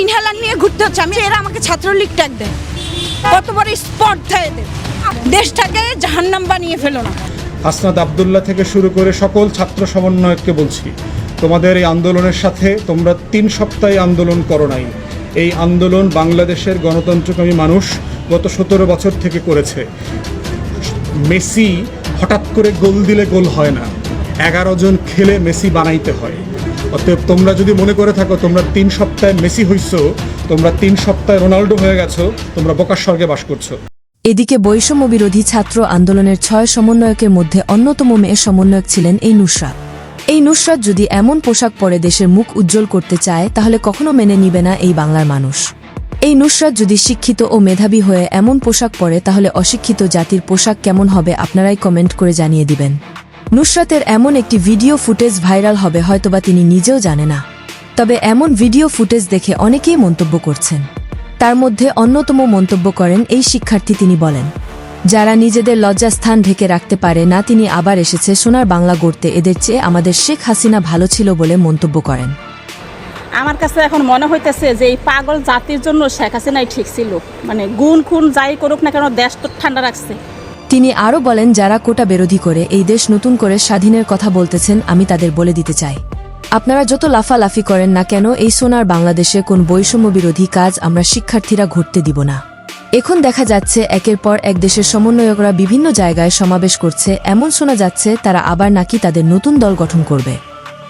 Inhaler নিয়ে ঘুরতে হচ্ছে। আমি এরা আমাকে ছাত্রলীগ ট্যাগ দেয়। কত বড় স্পর্ধা এদের। দেশটাকে জাহান্নাম বানিয়ে ফেলো না। হাসনাত আবদুল্লাহ থেকে শুরু করে সকল ছাত্র সমন্বয়ককে বলছি, তোমাদের এই আন্দোলনের সাথে তোমরা তিন সপ্তাহে আন্দোলন করো নাই। এই আন্দোলন বাংলাদেশের গণতন্ত্রকামী মানুষ গত সতেরো বছর থেকে করেছে। মেসি হঠাৎ করে গোল দিলে গোল হয় না। এগারো জন খেলে মেসি বানাইতে হয়। অতএব তোমরা যদি মনে করে থাকো, তোমরা তিন সপ্তাহে মেসি হইছো, তোমরা তিন সপ্তাহে রোনাল্ডো হয়ে গেছো, তোমরা বোকার স্বর্গে বাস করছ। এদিকে বৈষম্য বিরোধী ছাত্র আন্দোলনের ছয় সমন্বয়কের মধ্যে অন্যতম মেয়ে সমন্বয়ক ছিলেন এই নুসরাত। এই নুসরাত যদি এমন পোশাক পরে দেশের মুখ উজ্জ্বল করতে চায়, তাহলে কখনো মেনে নিবে না এই বাংলার মানুষ। এই নুসরাত যদি শিক্ষিত ও মেধাবী হয়ে এমন পোশাক পরে, তাহলে অশিক্ষিত জাতির পোশাক কেমন হবে আপনারাই কমেন্ট করে জানিয়ে দিবেন। নুসরাতের এমন একটি ভিডিও ফুটেজ ভাইরাল হবে হয়তোবা তিনি নিজেও জানে না। তবে এমন ভিডিও ফুটেজ দেখে অনেকেই মন্তব্য করছেন। তার মধ্যে অন্যতম মন্তব্য করেন এই শিক্ষার্থী তিনি বলেন, যারা নিজেদের লজ্জাস্থান ঢেকে রাখতে পারে না, তিনি আবার এসেছে সোনার বাংলা গড়তে। এদের চেয়ে আমাদের শেখ হাসিনা ভালো ছিল বলে মন্তব্য করেন। আমার কাছে এখন মনে হইতেছে যে এই পাগল জাতির জন্য শেখ হাসিনাই ঠিক ছিল। মানে গুণ খুন যাই করুক না কেন, দেশ তো ঠান্ডা রাখছে। তিনি আরও বলেন, যারা কোটা বিরোধী করে এই দেশ নতুন করে স্বাধীনের কথা বলতেছেন, আমি তাদের বলে দিতে চাই। আপনারা যত লাফালাফি করেন না কেন, এই সোনার বাংলাদেশে কোন বৈষম্য বিরোধী কাজ আমরা শিক্ষার্থীরা ঘটতে দিব না। এখন দেখা যাচ্ছে, একের পর এক দেশের সমন্বয়করা বিভিন্ন জায়গায় সমাবেশ করছে। এমন শোনা যাচ্ছে, তারা আবার নাকি তাদের নতুন দল গঠন করবে।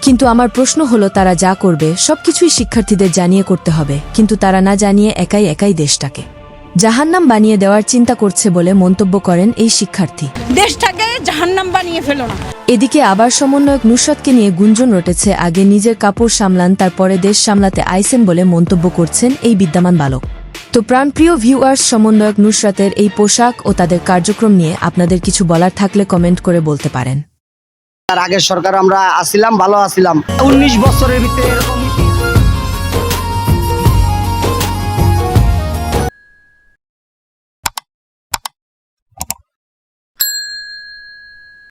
কিন্তু আমার প্রশ্ন হলো, তারা যা করবে, সবকিছুই শিক্ষার্থীদের জানিয়ে করতে হবে। কিন্তু তারা না জানিয়ে একাই একাই দেশটাকে। জাহান্নাম বানিয়ে দেওয়ার চিন্তা করছে বলে মন্তব্য করেন এই শিক্ষার্থী। দেশটাকে জাহান্নাম বানিয়ে ফেলো না। এদিকে আবার সমন্বয়ক নুসরাতকে নিয়ে গুঞ্জন রটেছে আগে নিজের কাপড় সামলান তারপরে দেশ সামলাতে আইসেন বলে মন্তব্য করছেন এই বিদ্যমান বালক। তো প্রাণপ্রিয় ভিউয়ার্স সমন্বয়ক নুসরাতের এই পোশাক ও তাদের কার্যক্রম নিয়ে আপনাদের কিছু বলার থাকলে কমেন্ট করে বলতে পারেন। তার আগের সরকার আমরা আসিলাম ভালো আসিলাম। উনিশ বছরের ভিতরে এরকম